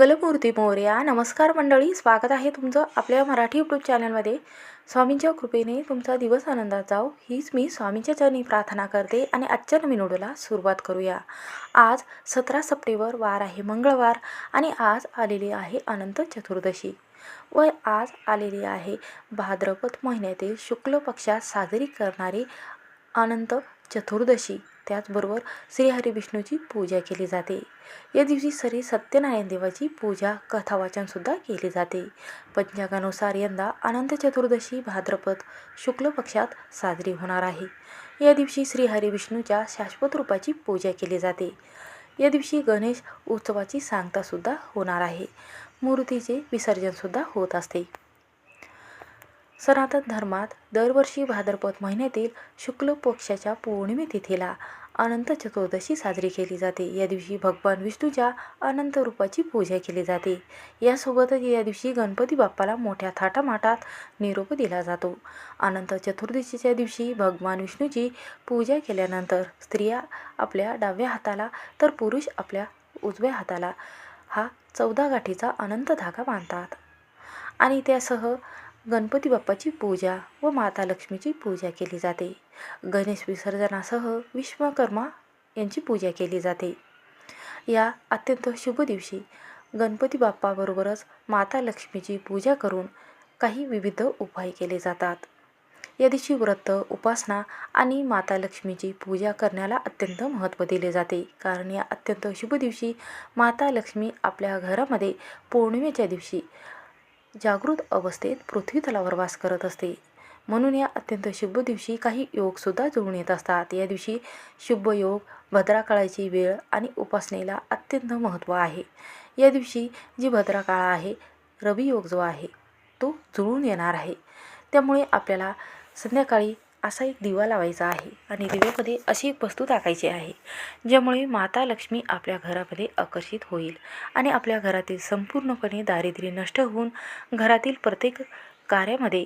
मंगलमूर्ती मोर्या. नमस्कार मंडळी स्वागत आहे तुमचं आपल्या मराठी यूट्यूब चॅनलमध्ये स्वामींच्या कृपेने तुमचा दिवस आनंदात जाओ हीच मी स्वामींच्या चरणी प्रार्थना करते आणि आजच्या नवीन व्हिडिओला सुरुवात करूया. आज सतरा सप्टेंबर वार आहे मंगळवार आणि आज आलेली आहे अनंत चतुर्दशी. व आज आलेली आहे. भाद्रपद महिन्यातील शुक्ल पक्षात साजरी करणारी अनंत चतुर्दशी. त्याचबरोबर श्रीहरी विष्णूची पूजा केली जाते. या दिवशी श्री सत्यनारायण देवाची पूजा कथावाचनसुद्धा केली जाते. पंचांगानुसार यंदा अनंत चतुर्दशी भाद्रपद शुक्ल पक्षात साजरी होणार आहे. या दिवशी श्रीहरिविष्णूच्या शाश्वत रूपाची पूजा केली जाते. या दिवशी गणेश उत्सवाची सांगतासुद्धा होणार आहे. मूर्तीचे विसर्जनसुद्धा होत असते. सनातन धर्मात दरवर्षी भाद्रपद महिन्यातील शुक्ल पक्षाच्या पौर्णिमे तिथीला अनंत चतुर्दशी साजरी केली जाते. या दिवशी भगवान विष्णूच्या अनंत रूपाची पूजा केली जाते. यासोबतच या दिवशी गणपती बाप्पाला मोठ्या थाटामाटात निरोप दिला जातो. अनंत चतुर्दशीच्या दिवशी भगवान विष्णूची पूजा केल्यानंतर स्त्रिया आपल्या डाव्या हाताला तर पुरुष आपल्या उजव्या हाताला हा चौदा गाठीचा अनंत धागा बांधतात. आणि त्यासह गणपती बाप्पाची पूजा व माता लक्ष्मीची पूजा केली जाते. गणेश विसर्जनासह विश्वकर्मा यांची पूजा केली जाते. या अत्यंत शुभ दिवशी गणपती बाप्पाबरोबरच माता लक्ष्मीची पूजा करून काही विविध उपाय केले जातात. या दिवशी व्रत उपासना आणि माता लक्ष्मीची पूजा करण्याला अत्यंत महत्त्व दिले जाते. कारण या अत्यंत शुभ दिवशी माता लक्ष्मी आपल्या घरामध्ये पौर्णिमेच्या दिवशी जागृत अवस्थेत पृथ्वी तलावर वास करत असते. म्हणून या अत्यंत शुभ दिवशी काही योगसुद्धा जुळून येत असतात. या दिवशी शुभ योग भद्राकाळाची वेळ आणि उपासनेला अत्यंत महत्त्व आहे. या दिवशी जी भद्राकाळ आहे रवियोग जो आहे तो जुळून येणार आहे. त्यामुळे आपल्याला संध्याकाळी असा एक दिवा लावायचा आहे आणि दिव्यामध्ये अशी एक वस्तू टाकायची आहे ज्यामुळे माता लक्ष्मी आपल्या घरामध्ये आकर्षित होईल आणि आपल्या घरातील संपूर्णपणे दारिद्र्य नष्ट होऊन घरातील प्रत्येक कार्यामध्ये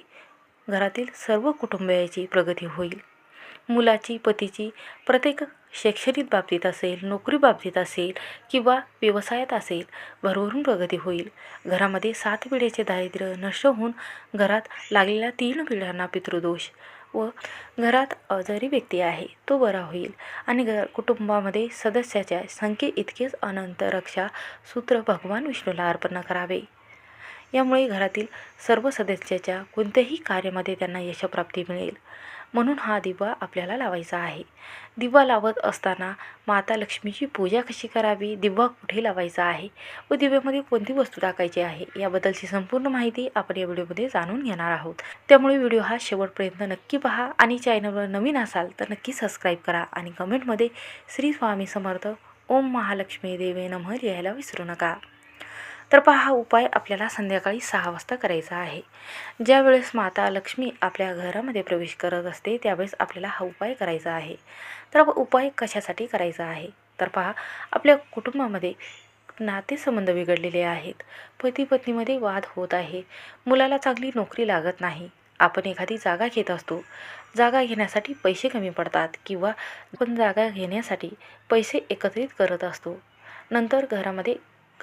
घरातील सर्व कुटुंबियाची प्रगती होईल. मुलाची पतीची प्रत्येक शैक्षणिक बाबतीत असेल नोकरी बाबतीत असेल किंवा व्यवसायात असेल भरभरून प्रगती होईल. घरामध्ये सात पिढ्याचे दारिद्र्य नष्ट होऊन घरात लागलेल्या तीन पिढ्यांना पितृदोष व घरात आजारी व्यक्ती आहे तो बरा होईल. आणि घर कुटुंबामध्ये सदस्याच्या संख्ये इतकेच अनंत रक्षा सूत्र भगवान विष्णूला अर्पण करावे. यामुळे घरातील सर्व सदस्याच्या कोणत्याही कार्यामध्ये त्यांना यशप्राप्ती मिळेल. म्हणून हा दिवा आपल्याला लावायचा आहे. दिवा लावत असताना माता लक्ष्मीची पूजा कशी करावी? दिवा कुठे लावायचा आहे? व दिव्यामध्ये कोणती वस्तू टाकायची आहे? याबद्दलची संपूर्ण माहिती आपण या व्हिडिओमध्ये जाणून घेणार आहोत. त्यामुळे व्हिडिओ हा शेवटपर्यंत नक्की पहा आणि चॅनलवर नवीन असाल तर नक्की सबस्क्राईब करा आणि कमेंटमध्ये श्री स्वामी समर्थ ओम महालक्ष्मी देवे नमः लिहायला विसरू नका. तर पहा हा उपाय आपल्याला संध्याकाळी सहा वाजता करायचा आहे. ज्यावेळेस माता लक्ष्मी आपल्या घरामध्ये प्रवेश करत असते त्यावेळेस आपल्याला हा उपाय करायचा आहे. तर उपाय कशासाठी करायचा आहे? तर पहा आपल्या कुटुंबामध्ये नातेसंबंध बिघडलेले आहेत. पती पत्नीमध्ये वाद होत आहे. मुलाला चांगली नोकरी लागत नाही. आपण एखादी जागा घेत असतो. जागा घेण्यासाठी पैसे कमी पडतात किंवा आपण जागा घेण्यासाठी पैसे एकत्रित करत असतो. नंतर घरामध्ये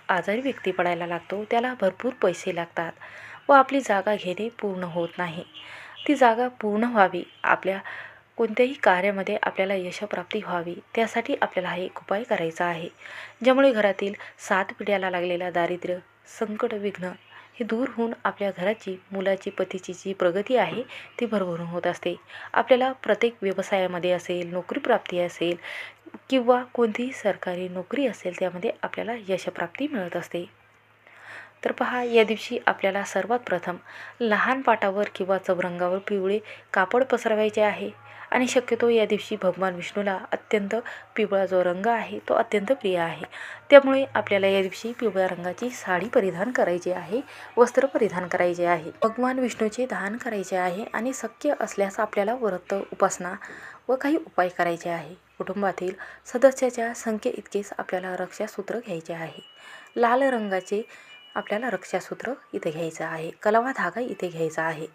आजारी व्यक्ती पडायला लागतो त्याला भरपूर पैसे लागतात व आपली जागा घेणे पूर्ण होत नाही. ती जागा पूर्ण व्हावी आपल्या कोणत्याही कार्यामध्ये आपल्याला यशप्राप्ती व्हावी त्यासाठी आपल्याला हा एक उपाय करायचा आहे ज्यामुळे घरातील सात पिढ्याला लागलेला दारिद्र्य संकट विघ्न हे दूर होऊन आपल्या घराची मुलाची पतीची जी प्रगती आहे ती भरभरून होत असते. आपल्याला प्रत्येक व्यवसायामध्ये असेल नोकरीप्राप्ती असेल किंवा कोणतीही सरकारी नोकरी असेल त्यामध्ये आपल्याला यशप्राप्ती मिळत असते. तर पहा या दिवशी आपल्याला सर्वात प्रथम लहान पाटावर किंवा चौरंगावर पिवळे कापड पसरवायचे आहे. आणि शक्यतो या दिवशी भगवान विष्णूला अत्यंत पिवळा जो रंग आहे तो अत्यंत प्रिय आहे. त्यामुळे आपल्याला या दिवशी पिवळ्या रंगाची साडी परिधान करायची आहे वस्त्र परिधान करायचे आहे. भगवान विष्णूचे दान करायचे आहे आणि शक्य असल्यास आपल्याला व्रत उपासना व काही उपाय करायचे आहे. कुटुंबातील सदस्याच्या संख्ये इतकेच आपल्याला रक्षासूत्र घ्यायचे आहे. लाल रंगाचे आपल्याला रक्षासूत्र इथे घ्यायचं आहे. कलावा धागा इथे घ्यायचा आहे.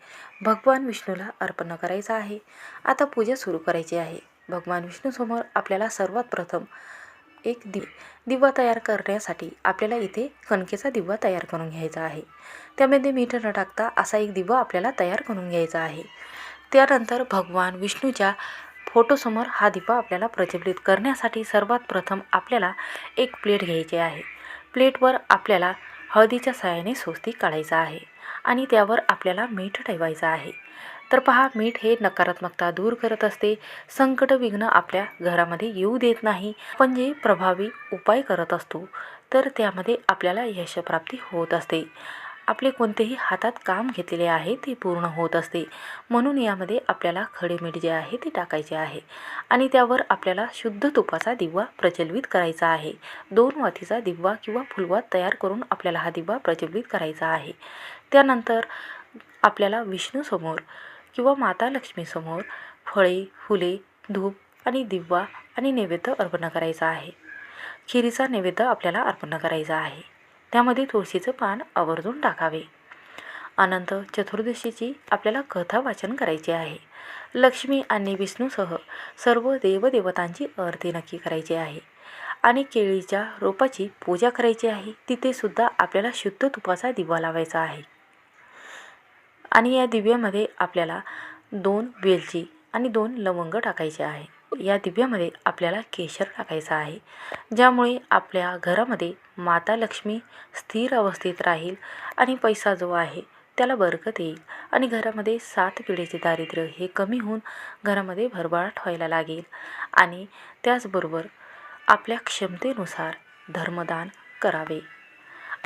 भगवान विष्णूला अर्पण करायचं आहे. आता पूजा सुरू करायची आहे. भगवान विष्णूसमोर आपल्याला सर्वात प्रथम एक दि दिवा तयार करण्यासाठी आपल्याला इथे कणकेचा दिवा तयार करून घ्यायचा आहे. त्यामध्ये मीठ न टाकता असा एक दिवा आपल्याला तयार करून घ्यायचा आहे. त्यानंतर भगवान विष्णूच्या फोटोसमोर हा दिवा आपल्याला प्रज्वलित करण्यासाठी सर्वात प्रथम आपल्याला एक प्लेट घ्यायची आहे. प्लेटवर आपल्याला हळदीच्या सहाय्याने स्वस्ती काढायचा आहे आणि त्यावर आपल्याला मीठ ठेवायचं आहे. तर पहा मीठ हे नकारात्मकता दूर करत असते. संकट विघ्न आपल्या घरामध्ये येऊ देत नाही. पण जे प्रभावी उपाय करत असतो तर त्यामध्ये आपल्याला यशप्राप्ती होत असते. आपले कोणतेही हातात काम घेतलेले आहे ते पूर्ण होत असते. म्हणून यामध्ये आपल्याला खडे मीठ जे आहे ते टाकायचे आहे. आणि त्यावर आपल्याला शुद्ध तुपाचा दिवा प्रज्वलित करायचा आहे. दोन वातीचा दिवा किंवा फुलवा तयार करून आपल्याला हा दिवा प्रज्वलित करायचा आहे. त्यानंतर आपल्याला विष्णूसमोर किंवा माता लक्ष्मीसमोर फळे फुले धूप आणि दिवा आणि नैवेद्य अर्पण करायचा आहे. खिरीचा नैवेद्य आपल्याला अर्पण करायचा आहे. त्यामध्ये तुळशीचं पान आवर्जून टाकावे. अनंत चतुर्दशीची आपल्याला कथा वाचन करायची आहे. लक्ष्मी आणि विष्णूसह सर्व देवदेवतांची आरती नक्की करायची आहे. आणि केळीच्या रोपाची पूजा करायची आहे. तिथे सुद्धा आपल्याला शुद्ध तुपाचा दिवा लावायचा आहे. आणि या दिव्यामध्ये आपल्याला दोन वेलची आणि दोन लवंग टाकायचे आहे. या दिव्यामध्ये आपल्याला केशर टाकायचं आहे ज्यामुळे आपल्या घरामध्ये माता लक्ष्मी स्थिर अवस्थेत राहील आणि पैसा जो आहे त्याला बरकत येईल. आणि घरामध्ये सात पिढीचे दारिद्र्य हे कमी होऊन घरामध्ये भरभराट व्हायला लागेल. आणि त्याचबरोबर आपल्या क्षमतेनुसार धर्मदान करावे.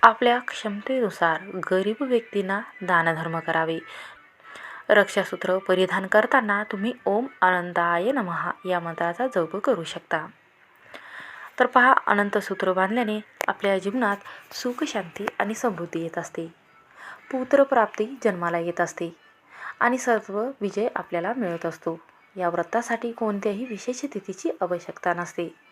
आपल्या क्षमतेनुसार गरीब व्यक्तींना दानधर्म करावे. रक्षासूत्र परिधान करताना तुम्ही ओम आनंदाय नमहा या मंत्राचा जप करू शकता. तर पहा अनंतसूत्र बांधल्याने आपल्या जीवनात सुख शांती आणि समृद्धी येत असते. पुत्रप्राप्ती जन्माला येत असते आणि सर्व विजय आपल्याला मिळत असतो. या व्रतासाठी कोणत्याही विशेष तिथीची आवश्यकता नसते.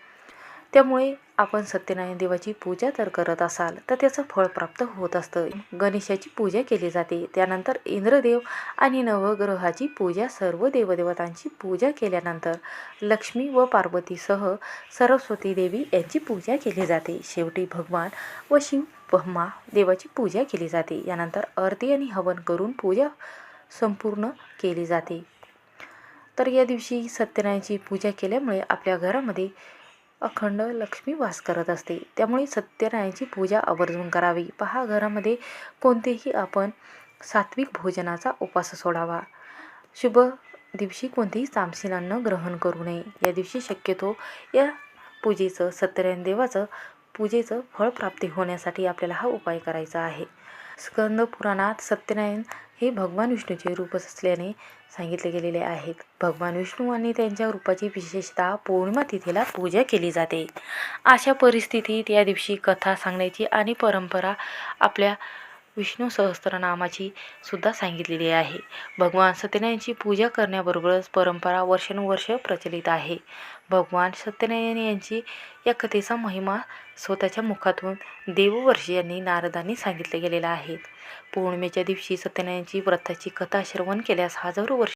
त्यामुळे आपण सत्यनारायण देवाची पूजा तर करत असाल तर त्याचं फळ प्राप्त होत असतं. गणेशाची पूजा केली जाते. त्यानंतर इंद्रदेव आणि नवग्रहाची पूजा सर्व देवदेवतांची पूजा केल्यानंतर लक्ष्मी व पार्वतीसह सरस्वती देवी यांची पूजा केली जाते. शेवटी भगवान व शिव ब्रह्मा देवाची पूजा केली जाते. यानंतर आरती आणि हवन करून पूजा संपूर्ण केली जाते. तर या दिवशी सत्यनारायणची पूजा केल्यामुळे आपल्या घरामध्ये अखंड लक्ष्मी वास करत असते. त्यामुळे सत्यनारायणची पूजा आवर्जून करावी. पहा घरामध्ये कोणतेही आपण सात्विक भोजनाचा उपास सोडावा. शुभ दिवशी कोणतेही तामसीन अन्न ग्रहण करू नये. या दिवशी शक्यतो या पूजेचं सत्यनारायण देवाचं पूजेचं फळप्राप्ती होण्यासाठी आपल्याला हा उपाय करायचा आहे. स्कंद पुराणात सत्यनारायण हे भगवान विष्णूचे रूपच असल्याने सांगितले गेलेले आहेत. भगवान विष्णू आणि त्यांच्या रूपाची विशेषतः पौर्णिमा तिथीला पूजा केली जाते. अशा परिस्थितीत या दिवशी कथा सांगण्याची आणि परंपरा आपल्या विष्णू सहस्त्रनामाची सुद्धा सांगितलेली आहे. भगवान सत्यनारायणची पूजा करण्याबरोबरच परंपरा वर्षानुवर्ष प्रचलित आहे. भगवान सत्यनारायण यांची या कथेचा महिमा स्वतःच्या मुखातून देववर्षी यांनी नारदांनी सांगितले गेलेला आहे. पौर्णिमेच्या दिवशी सत्यनारायणची व्रताची कथा श्रवण केल्यास हजारो वर्ष